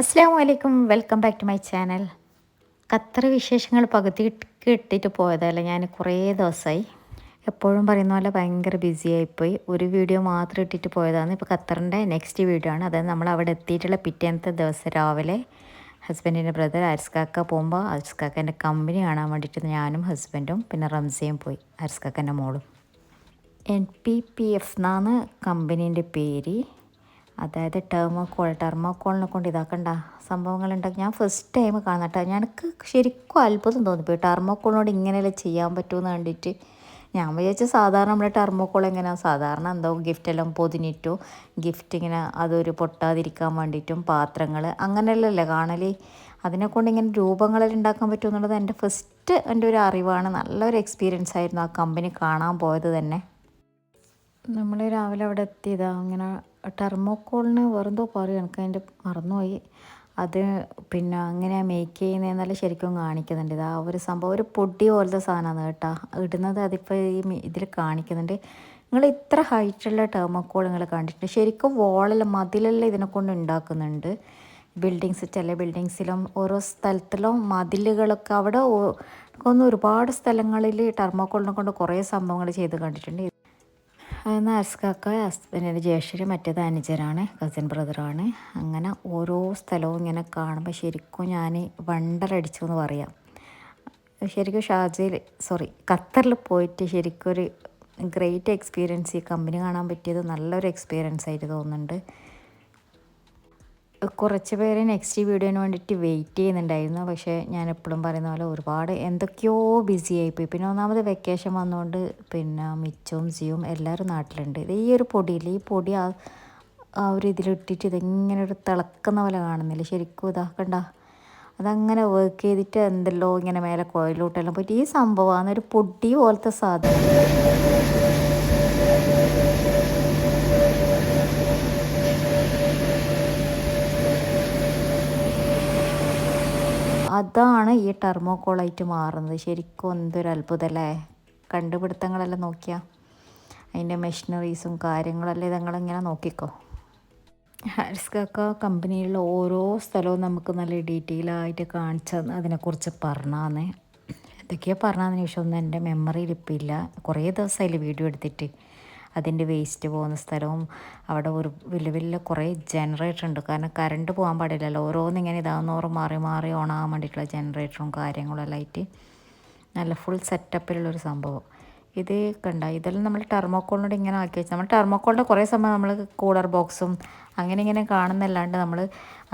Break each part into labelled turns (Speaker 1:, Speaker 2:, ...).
Speaker 1: അസ്സാം വലൈക്കും welcome back to my channel Qatar വിശേഷങ്ങൾ പകുതി കിട്ടിയിട്ട് പോയതല്ല ഞാൻ കുറേ ദിവസമായി എപ്പോഴും പറയുന്ന പോലെ ഭയങ്കര ബിസി ആയിപ്പോയി. ഒരു വീഡിയോ മാത്രം ഇട്ടിട്ട് പോയതാണ്. ഇപ്പോൾ ഖത്തറിന്റെ നെക്സ്റ്റ് വീഡിയോ ആണ്. അതായത് നമ്മൾ അവിടെ എത്തിയിട്ടുള്ള പിറ്റേന്നത്തെ ദിവസം രാവിലെ ഹസ്ബൻഡിന്റെ ബ്രദർ അരിസ്കാക്ക പോകുമ്പോൾ അരിസ്കാക്കന്റെ കമ്പനി കാണാൻ വേണ്ടിയിട്ട് ഞാനും ഹസ്ബൻഡും പിന്നെ റംസയും പോയി അരിസ്കാക്കന്റെ മോളും. എൻ പി പി എഫ് എന്നാണ് കമ്പനീന്റെ പേര്. അതായത് ടെർമോക്കോൾ ടെർമോക്കോളിനെ കൊണ്ട് ഇതാക്കണ്ട സംഭവങ്ങളുണ്ടാക്കി ഞാൻ ഫസ്റ്റ് ടൈം കാണട്ടെ. എനിക്ക് ശരിക്കും അത്ഭുതം തോന്നിപ്പോയി. ടെർമോക്കോളിനോട് ഇങ്ങനെയല്ലേ ചെയ്യാൻ പറ്റുമെന്ന് കണ്ടിട്ട്. ഞാൻ വിചാരിച്ച സാധാരണ നമ്മുടെ ടെർമോക്കോൾ എങ്ങനെയാണ് സാധാരണ എന്തോ ഗിഫ്റ്റ് എല്ലാം പൊതിഞ്ഞിട്ടു ഗിഫ്റ്റ് ഇങ്ങനെ അതൊരു പൊട്ടാതിരിക്കാൻ വേണ്ടിയിട്ടും പാത്രങ്ങൾ അങ്ങനെയല്ലല്ലേ അതിനെ കൊണ്ട് ഇങ്ങനെ രൂപങ്ങളിൽ ഉണ്ടാക്കാൻ പറ്റുമെന്നുള്ളത് എന്റെ ഫസ്റ്റ് എന്റെ ഒരു അറിവാണ്. നല്ലൊരു എക്സ്പീരിയൻസ് ആയിരുന്നു ആ കമ്പനി കാണാൻ പോയത് തന്നെ. നമ്മൾ രാവിലെ അവിടെ എത്തിയതാണ് അങ്ങനെ ടെർമോക്കോളിന് വെറുതോ പറയും. എനിക്ക് അതിന്റെ മറന്നുപോയി. അത് പിന്നെ അങ്ങനെ മേക്ക് ചെയ്യുന്നതെന്നല്ല ശരിക്കും കാണിക്കുന്നുണ്ട്. ഇത് ആ ഒരു സംഭവം ഒരു പൊടി പോലത്തെ സാധനമാണ് കേട്ടോ. ഇടുന്നത് അതിപ്പോൾ ഈ ഇതിൽ കാണിക്കുന്നുണ്ട്. നിങ്ങൾ ഇത്ര ഹൈറ്റുള്ള ടെർമോക്കോൾ നിങ്ങൾ കണ്ടിട്ടുണ്ട്. ശരിക്കും വോളെല്ലാം മതിലെല്ലാം ഇതിനെ കൊണ്ട് ഉണ്ടാക്കുന്നുണ്ട്. ബിൽഡിങ്സ് ചില ബിൽഡിങ്സിലും ഓരോ സ്ഥലത്തിലും മതിലുകളൊക്കെ അവിടെ ഒന്ന് ഒരുപാട് സ്ഥലങ്ങളിൽ ടെർമോക്കോളിനെ കൊണ്ട് കുറേ സംഭവങ്ങൾ ചെയ്ത് കണ്ടിട്ടുണ്ട്. അതെന്ന് കാക്ക ഹസ്ബൻഡിന്റെ ജ്യേഷ്ഠര് മറ്റേത് അനുജരാണ് കസിൻ ബ്രദറാണ് അങ്ങനെ ഓരോ സ്ഥലവും ഇങ്ങനെ കാണുമ്പോൾ ശരിക്കും ഞാൻ വണ്ടറടിച്ചു എന്ന് പറയാം. ശരിക്കും ഷാർജയിൽ സോറി ഖത്തറിൽ പോയിട്ട് ശരിക്കും ഒരു ഗ്രേറ്റ് എക്സ്പീരിയൻസ് ഈ കമ്പനി കാണാൻ പറ്റിയത് നല്ലൊരു എക്സ്പീരിയൻസ് ആയിട്ട് തോന്നുന്നുണ്ട്. കുറച്ച് പേര് നെക്സ്റ്റ് വീഡിയോന് വേണ്ടിയിട്ട് വെയിറ്റ് ചെയ്യുന്നുണ്ടായിരുന്നു. പക്ഷേ ഞാൻ എപ്പോഴും പറയുന്ന പോലെ ഒരുപാട് എന്തൊക്കെയോ ബിസി ആയിപ്പോയി. പിന്നെ ഒന്നാമത് വെക്കേഷൻ വന്നുകൊണ്ട് പിന്നെ മിച്ചും സിയും എല്ലാവരും നാട്ടിലുണ്ട്. ഇത് ഈ ഒരു പൊടിയില്ല? ഈ പൊടി ആ ആ ഒരു ഇതിലിട്ടിട്ട് ഇതെങ്ങനെ ഒരു തിളക്കുന്ന പോലെ കാണുന്നില്ല? ശരിക്കും ഇതാക്കണ്ട അതങ്ങനെ വർക്ക് ചെയ്തിട്ട് എന്തല്ലോ ഇങ്ങനെ മേലെ കോയിലോട്ടെല്ലാം പോയിട്ട് ഈ സംഭവമാണ് ഒരു പൊടി പോലത്തെ സാധനം. അതാണ് ഈ ടെർമോക്കോളായിട്ട് മാറുന്നത്. ശരിക്കും എന്തൊരു അത്ഭുതമല്ലേ കണ്ടുപിടുത്തങ്ങളെല്ലാം നോക്കിയാൽ അതിന്റെ മെഷീനറീസും കാര്യങ്ങളെല്ലാം ഇതങ്ങളിങ്ങനെ നോക്കിക്കോ. ഹാരിസ്കൊക്കെ കമ്പനിയിലുള്ള ഓരോ സ്ഥലവും നമുക്ക് നല്ല ഡീറ്റെയിൽ ആയിട്ട് കാണിച്ച അതിനെക്കുറിച്ച് പറഞ്ഞാന്നേ. എന്തൊക്കെയാണ് പറഞ്ഞതിന് ശേഷം ഒന്നും എന്റെ മെമ്മറിയിൽ ഇപ്പം ഇല്ല. കുറേ ദിവസമായില്ലേ വീഡിയോ എടുത്തിട്ട്. അതിന്റെ വേസ്റ്റ് പോകുന്ന സ്ഥലവും അവിടെ ഒരു വലിയ വലിയ കുറേ ജനറേറ്റർ ഉണ്ട്. കാരണം കറണ്ട് പോകാൻ പാടില്ലല്ലോ. ഓരോന്നിങ്ങനെ ഇതാകുന്നോറും മാറി മാറി ഓണാകാൻ വേണ്ടിയിട്ടുള്ള ജനറേറ്ററും കാര്യങ്ങളും എല്ലാം ആയിട്ട് നല്ല ഫുൾ സെറ്റപ്പിലുള്ളൊരു സംഭവം. ഇത് കണ്ട ഇതെല്ലാം നമ്മൾ ടെർമോക്കോളിനോട് ഇങ്ങനെ ആക്കി വെച്ചാൽ നമ്മൾ ടെർമോക്കോളിന്റെ കുറേ സമയം നമ്മൾ കൂളർ ബോക്സും അങ്ങനെ ഇങ്ങനെ കാണുന്നല്ലാണ്ട് നമ്മൾ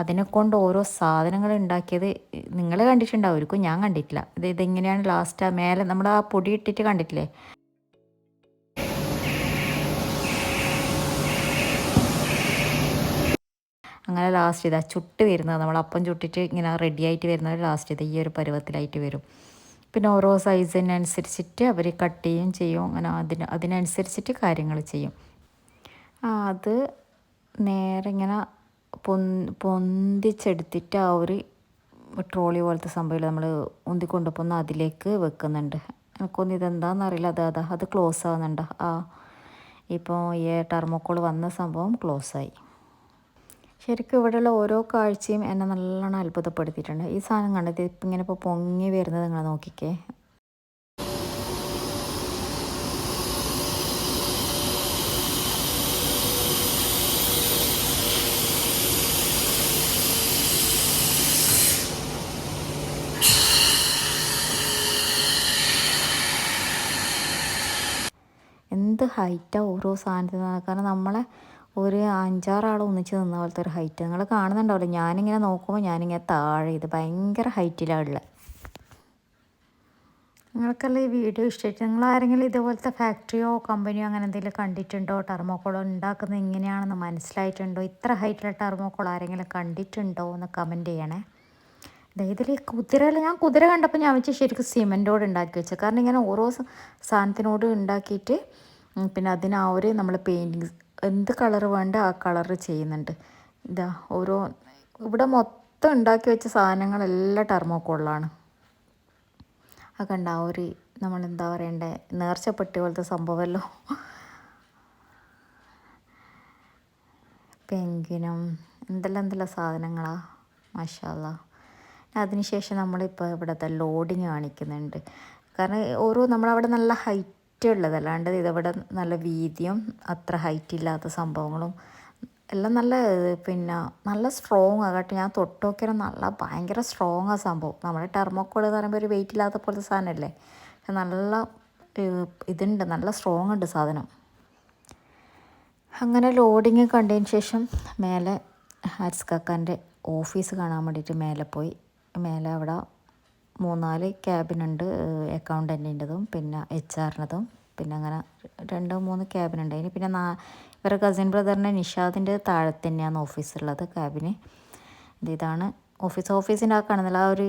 Speaker 1: അതിനെക്കൊണ്ട് ഓരോ സാധനങ്ങൾ ഉണ്ടാക്കിയത് നിങ്ങൾ കണ്ടിട്ടുണ്ടാവുമായിരിക്കും ഞാൻ കണ്ടിട്ടില്ല. ഇത് ഇതെങ്ങനെയാണ് ലാസ്റ്റ് ആ മേലെ നമ്മൾ ആ പൊടി ഇട്ടിട്ട് കണ്ടിട്ടില്ലേ? അങ്ങനെ ലാസ്റ്റ് ഇതാ ചുട്ട് വരുന്നത് നമ്മൾ അപ്പം ചുട്ടിട്ട് ഇങ്ങനെ റെഡി ആയിട്ട് വരുന്നത് ലാസ്റ്റ് ഇത് ഈ ഒരു പരുവത്തിലായിട്ട് വരും. പിന്നെ ഓരോ സൈസിനനുസരിച്ചിട്ട് അവർ കട്ട് ചെയ്യും ചെയ്യും. അങ്ങനെ അതിന് അതിനനുസരിച്ചിട്ട് കാര്യങ്ങൾ ചെയ്യും. അത് നേരെ ഇങ്ങനെ പൊന്തിച്ചെടുത്തിട്ട് ആ ഒരു ട്രോളി പോലത്തെ സംഭവം നമ്മൾ ഉന്തിക്കൊണ്ടുപോകുന്ന അതിലേക്ക് വെക്കുന്നുണ്ട്. എനിക്കൊന്നും ഇതെന്താണെന്നറിയില്ല അത് അതാ അത് ക്ലോസ് ആവുന്നുണ്ട്. ആ ഇപ്പോൾ ഈ ടെർമോക്കോൾ വന്ന സംഭവം ക്ലോസ് ആയി. ശരിക്കും ഇവിടെയുള്ള ഓരോ കാഴ്ചയും എന്നെ നല്ലോണം അത്ഭുതപ്പെടുത്തിയിട്ടുണ്ട്. ഈ സാധനം കണ്ടത് ഇപ്പം ഇങ്ങനെ ഇപ്പോൾ പൊങ്ങി വരുന്നത് നിങ്ങൾ നോക്കിക്കേ. എന്ത് ഹൈറ്റാണ് ഓരോ സാധനത്തിന്. കാരണം നമ്മളെ ഒരു അഞ്ചാറാൾ ഒന്നിച്ച് നിന്ന പോലത്തെ ഒരു ഹൈറ്റ് നിങ്ങൾ കാണുന്നുണ്ടാവില്ല? ഞാനിങ്ങനെ നോക്കുമ്പോൾ ഞാനിങ്ങനെ താഴെ ഇത് ഭയങ്കര ഹൈറ്റിലാണ് ഉള്ളത് നിങ്ങൾക്കല്ലേ ഈ വീഡിയോ ഇഷ്ടമായിട്ട് നിങ്ങൾ ആരെങ്കിലും ഇതുപോലത്തെ ഫാക്ടറിയോ കമ്പനിയോ അങ്ങനെ എന്തെങ്കിലും കണ്ടിട്ടുണ്ടോ? ടെർമോക്കോളോ ഉണ്ടാക്കുന്നത് എങ്ങനെയാണെന്ന് മനസ്സിലായിട്ടുണ്ടോ? ഇത്ര ഹൈറ്റിലെ ടെർമോക്കോൾ ആരെങ്കിലും കണ്ടിട്ടുണ്ടോ എന്ന് കമന്റ് ചെയ്യണേ. ഇതിൽ കുതിര ഞാൻ കുതിര കണ്ടപ്പോൾ ഞാൻ വെച്ച് ശരിക്കും സിമെന്റോട് ഉണ്ടാക്കി വെച്ചത് കാരണം ഇങ്ങനെ ഓരോ സാധനത്തിനോട് ഉണ്ടാക്കിയിട്ട് പിന്നെ അതിന് ആ ഒരു നമ്മൾ പെയിന്റിങ് എന്ത് കളർ വേണ്ട ആ കളർ ചെയ്യുന്നുണ്ട്. ഇതാ ഓരോ ഇവിടെ മൊത്തം ഉണ്ടാക്കി വെച്ച സാധനങ്ങളെല്ലാം ടെർമോക്കോളിലാണ് ആ കണ്ട ആ ഒരു നമ്മളെന്താ പറയണ്ടേ നേർച്ചപ്പെട്ടി പോലത്തെ സംഭവമല്ലോ. പെങ്കിനും എന്തെല്ലാം എന്തെല്ലാം സാധനങ്ങളാ മഷാല അതിനുശേഷം നമ്മളിപ്പോൾ ഇവിടുത്തെ ലോഡിങ് കാണിക്കുന്നുണ്ട്. കാരണം ഓരോ നമ്മളവിടെ നല്ല ഹൈറ്റ് ഉള്ളത് അല്ലാണ്ട് ഇതവിടെ നല്ല വീതിയും അത്ര ഹൈറ്റ് ഇല്ലാത്ത സംഭവങ്ങളും എല്ലാം നല്ല പിന്നെ നല്ല സ്ട്രോങ് ആകട്ടെ കേട്ടോ ഞാൻ തൊട്ട് നല്ല ഭയങ്കര സ്ട്രോങ് ആ സംഭവം. നമ്മുടെ ടെർമോക്കോൾ എന്ന് പറയുമ്പോൾ ഒരു വെയിറ്റ് ഇല്ലാത്ത പോലത്തെ സാധനമല്ലേ? നല്ല ഇതുണ്ട് നല്ല സ്ട്രോങ് ഉണ്ട് സാധനം. അങ്ങനെ ലോഡിങ് കണ്ടതിന് ശേഷം മേലെ ഹാരിസ് കാക്കാന്റെ ഓഫീസ് കാണാൻ വേണ്ടിയിട്ട് മേലെ പോയി. മേലെ അവിടെ മൂന്നാൽ ക്യാബിനുണ്ട് അക്കൗണ്ടന്റിന്റെതും പിന്നെ എച്ച് ആറിന്റെതും. പിന്നെ അങ്ങനെ രണ്ട് മൂന്ന് ക്യാബിനുണ്ട്. അതിന് പിന്നെ നാ ഇവരുടെ കസിൻ ബ്രദറിന്റെ നിഷാദിന്റെ താഴെ തന്നെയാണ് ഓഫീസുള്ളത് ക്യാബിന്. ഇതാണ് ഓഫീസ്. ഓഫീസിന്റെ ആ കാണുന്നില്ല ആ ഒരു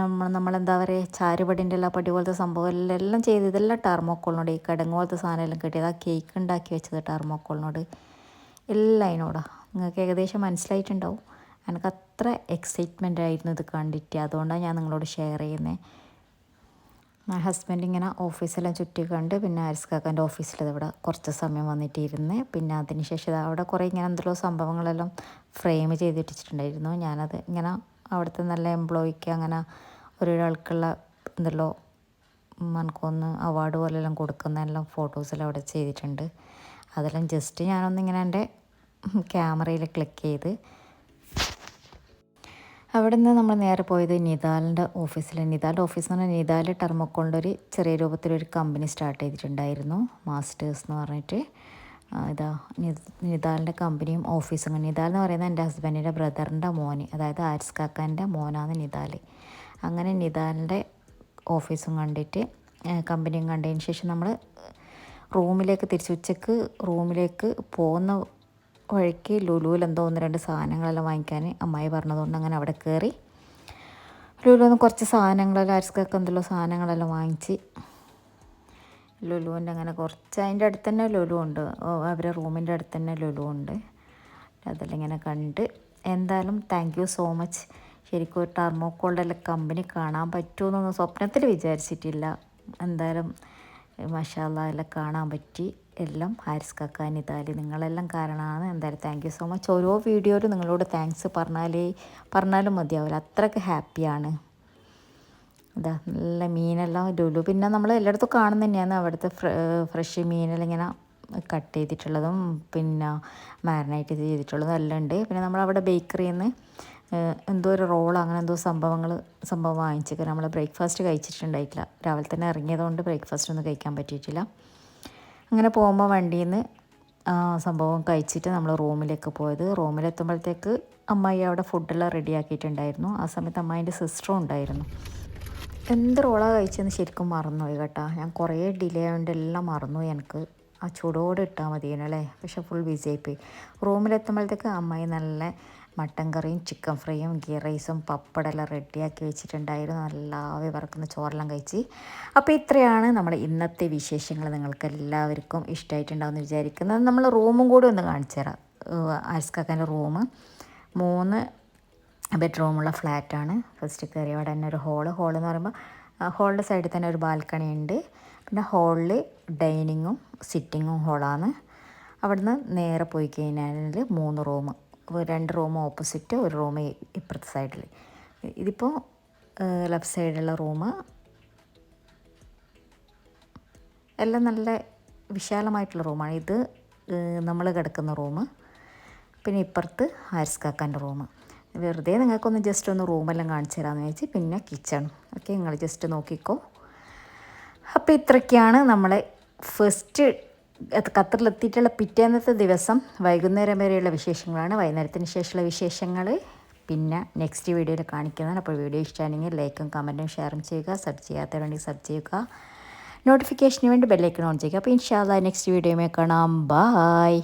Speaker 1: നമ്മൾ നമ്മളെന്താ പറയുക ചാരുപടിന്റെ എല്ലാ പടി പോലത്തെ സംഭവം എല്ലാം എല്ലാം ചെയ്ത് ഇതെല്ലാം ടെർമോക്കോളിനോട് ഈ കടങ്ങ് പോലത്തെ സാധനം എല്ലാം കിട്ടിയത്. ആ കേക്ക് ഉണ്ടാക്കി വെച്ചത് ടെർമോക്കോളിനോട്. എല്ലാം അതിനോടാ. നിങ്ങൾക്ക് ഏകദേശം മനസ്സിലായിട്ടുണ്ടാവും. എനിക്ക് അത്ര എക്സൈറ്റ്മെന്റ് ആയിരുന്നു ഇത് കണ്ടിട്ട്. അതുകൊണ്ടാണ് ഞാൻ നിങ്ങളോട് ഷെയർ ചെയ്യുന്നത് ഹസ്ബൻഡ് ഇങ്ങനെ ഓഫീസെല്ലാം ചുറ്റി കണ്ട് പിന്നെ ആരിസ് കാക്കാന്റെ ഇവിടെ കുറച്ച് സമയം വന്നിട്ടിരുന്ന്. പിന്നെ അതിന് ശേഷം അവിടെ കുറേ ഇങ്ങനെ എന്തെല്ലോ സംഭവങ്ങളെല്ലാം ഫ്രെയിം ചെയ്തിട്ടിട്ടുണ്ടായിരുന്നു. ഞാനത് ഇങ്ങനെ അവിടുത്തെ നല്ല എംപ്ലോയിക്ക് അങ്ങനെ ഒരാൾക്കുള്ള എന്തെല്ലോ മനക്കൊന്ന് അവാർഡ് പോലെല്ലാം കൊടുക്കുന്ന എല്ലാം ഫോട്ടോസെല്ലാം അവിടെ ചെയ്തിട്ടുണ്ട്. അതെല്ലാം ജസ്റ്റ് ഞാനൊന്നിങ്ങനെ എന്റെ ക്യാമറയിൽ ക്ലിക്ക് ചെയ്ത് അവിടെ നിന്ന് നമ്മൾ നേരെ പോയത് നിതാലിന്റെ ഓഫീസിൽ നിതാലിന്റെ ഓഫീസ് എന്ന് പറഞ്ഞാൽ നിതാൽ ടെർമോക്കോളിന്റെ ഒരു ചെറിയ രൂപത്തിലൊരു കമ്പനി സ്റ്റാർട്ട് ചെയ്തിട്ടുണ്ടായിരുന്നു മാസ്റ്റേഴ്സ് എന്ന് പറഞ്ഞിട്ട്. ഇതാ നിതാലിന്റെ കമ്പനിയും ഓഫീസും നിതാൽ എന്ന് പറയുന്നത് എന്റെ ഹസ്ബൻഡിന്റെ ബ്രദറിന്റെ മോന് അതായത് ആരിസ് കാക്കാന്റെ മോനാണ് നിതാൽ അങ്ങനെ നിതാലിന്റെ ഓഫീസും കണ്ടിട്ട് കമ്പനിയും കണ്ടതിന് ശേഷം നമ്മൾ റൂമിലേക്ക് തിരിച്ചു ഉച്ചയ്ക്ക് റൂമിലേക്ക് പോകുന്ന വഴിക്ക് ലുലുവിൽ എന്തോ ഒന്ന് രണ്ട് സാധനങ്ങളെല്ലാം വാങ്ങിക്കാൻ അമ്മായി പറഞ്ഞതുകൊണ്ട് അങ്ങനെ അവിടെ കയറി. ലുലുവിന്ന് കുറച്ച് സാധനങ്ങളെല്ലാം അരിസ്കൊക്കെ എന്തെല്ലോ സാധനങ്ങളെല്ലാം വാങ്ങിച്ച് ലുലുവിന്റെ അങ്ങനെ കുറച്ച് അതിന്റെ അടുത്ത് തന്നെ ലുലു ഉണ്ട് അവരെ റൂമിന്റെ അടുത്ത് തന്നെ ലുലു ഉണ്ട് അതെല്ലാം ഇങ്ങനെ കണ്ട് എന്തായാലും താങ്ക് യു സോ മച്ച് ശരിക്കും ഒരു ടർമോക്കോളുടെ എല്ലാം കമ്പനി കാണാൻ പറ്റുമെന്നൊന്നും സ്വപ്നത്തിൽ വിചാരിച്ചിട്ടില്ല. എന്തായാലും മഷാല്ല എല്ലാം കാണാൻ പറ്റി. എല്ലാം ഹാരിസ് കക്കാൻ ഇതാലി നിങ്ങളെല്ലാം കാരണമാണ്. എന്തായാലും താങ്ക് യു സോ മച്ച് ഓരോ വീഡിയോയിലും നിങ്ങളോട് താങ്ക്സ് പറഞ്ഞാലേ പറഞ്ഞാലും മതിയാവില്ല. അത്രയ്ക്ക് ഹാപ്പിയാണ് ഇതാ നല്ല മീനെല്ലാം ലുലു പിന്നെ നമ്മൾ എല്ലായിടത്തും കാണുന്ന തന്നെയാണ്. അവിടുത്തെ ഫ്രഷ് മീനെല്ലാം ഇങ്ങനെ കട്ട് ചെയ്തിട്ടുള്ളതും പിന്നെ മാരിനേറ്റ് ചെയ്തിട്ടുള്ളതും എല്ലാം ഉണ്ട്. പിന്നെ നമ്മളവിടെ ബേക്കറിയിൽ നിന്ന് എന്തോ ഒരു റോൾ അങ്ങനെ എന്തോ സംഭവങ്ങൾ സംഭവം വാങ്ങിച്ചൊക്കെ നമ്മൾ ബ്രേക്ക്ഫാസ്റ്റ് കഴിച്ചിട്ടുണ്ടായിട്ടില്ല. രാവിലെ തന്നെ ഇറങ്ങിയതുകൊണ്ട് ബ്രേക്ക്ഫാസ്റ്റ് ഒന്നും കഴിക്കാൻ പറ്റിയിട്ടില്ല. അങ്ങനെ പോകുമ്പോൾ വണ്ടിയിൽ നിന്ന് സംഭവം കഴിച്ചിട്ട് നമ്മൾ റൂമിലേക്ക് പോയത്. റൂമിലെത്തുമ്പോഴത്തേക്ക് അമ്മായി അവിടെ ഫുഡെല്ലാം റെഡിയാക്കിയിട്ടുണ്ടായിരുന്നു. ആ സമയത്ത് അമ്മായിന്റെ സിസ്റ്ററും ഉണ്ടായിരുന്നു. എന്ത് റോളാണ് കഴിച്ചതെന്ന് ശരിക്കും മറന്നുപോയി കേട്ടോ. ഞാൻ കുറേ ഡിലേ ആയതുകൊണ്ട് എല്ലാം മറന്നുപോയി എനിക്ക്. ആ ചൂടോടെ ഇട്ടാൽ മതിയെന്നല്ലേ പക്ഷെ ഫുൾ ബിസി ആയിപ്പോയി. റൂമിലെത്തുമ്പോഴത്തേക്ക് അമ്മായി നല്ല മട്ടൻ കറിയും ചിക്കൻ ഫ്രൈയും ഗീ റൈസും പപ്പടെല്ലാം റെഡിയാക്കി വെച്ചിട്ടുണ്ടായിരുന്നു. നല്ല ആവി വറക്കുന്ന ചോറെല്ലാം കഴിച്ച്. അപ്പോൾ ഇത്രയാണ് നമ്മുടെ ഇന്നത്തെ വിശേഷങ്ങൾ നിങ്ങൾക്ക് എല്ലാവർക്കും ഇഷ്ടമായിട്ടുണ്ടാവുമെന്ന് വിചാരിക്കുന്നത് നമ്മൾ റൂമും കൂടി ഒന്ന് കാണിച്ചു തരാം. ആരിസ്കാക്കാന്റെ റൂം മൂന്ന് ബെഡ്റൂമുള്ള ഫ്ലാറ്റാണ്. ഫസ്റ്റ് കയറി അവിടെ തന്നെ ഒരു ഹോൾ. ഹോൾ എന്ന് പറയുമ്പോൾ ഹോളിന്റെ സൈഡിൽ തന്നെ ഒരു ബാൽക്കണി ഉണ്ട്. പിന്നെ ഹോളിൽ ഡൈനിങ്ങും സിറ്റിങ്ങും ഹോളാണ്. അവിടുന്ന് നേരെ പോയി കഴിഞ്ഞാൽ മൂന്ന് റൂം രണ്ട് റൂം ഓപ്പോസിറ്റ് ഒരു റൂം ഇപ്പുറത്തെ സൈഡിൽ ഇതിപ്പോൾ ലെഫ്റ്റ് സൈഡിലുള്ള റൂം എല്ലാം നല്ല വിശാലമായിട്ടുള്ള റൂമാണ്. ഇത് നമ്മൾ കിടക്കുന്ന റൂം. പിന്നെ ഇപ്പുറത്ത് ഹാരിസ് കാക്കാന്റെ റൂം. വെറുതെ നിങ്ങൾക്കൊന്ന് ജസ്റ്റ് ഒന്ന് റൂമെല്ലാം കാണിച്ചു തരാമെന്ന് വെച്ച് പിന്നെ കിച്ചൺ. ഓക്കെ നിങ്ങൾ ജസ്റ്റ് നോക്കിക്കോ. അപ്പോൾ ഇത്രയ്ക്കാണ് നമ്മളെ ഫസ്റ്റ് ഖത്തറിലെത്തിയിട്ടുള്ള പിറ്റേന്നത്തെ ദിവസം വൈകുന്നേരം വരെയുള്ള വിശേഷങ്ങളാണ്. വൈകുന്നേരത്തിന് ശേഷമുള്ള വിശേഷങ്ങൾ പിന്നെ നെക്സ്റ്റ് വീഡിയോയിൽ കാണിക്കുന്നതാണ്. അപ്പോൾ വീഡിയോ ഇഷ്ടമാണെങ്കിൽ ലൈക്കും കമന്റും ഷെയറും ചെയ്യുക. സബ് ചെയ്യാത്തവരുണ്ടെങ്കിൽ സബ് ചെയ്യുക. നോട്ടിഫിക്കേഷന് വേണ്ടി ബെല്ലൈക്കൺ ഓൺ ചെയ്യുക. അപ്പോൾ ഇൻഷാല്ല നെക്സ്റ്റ് വീഡിയോയിൽ കാണാം. ബായ്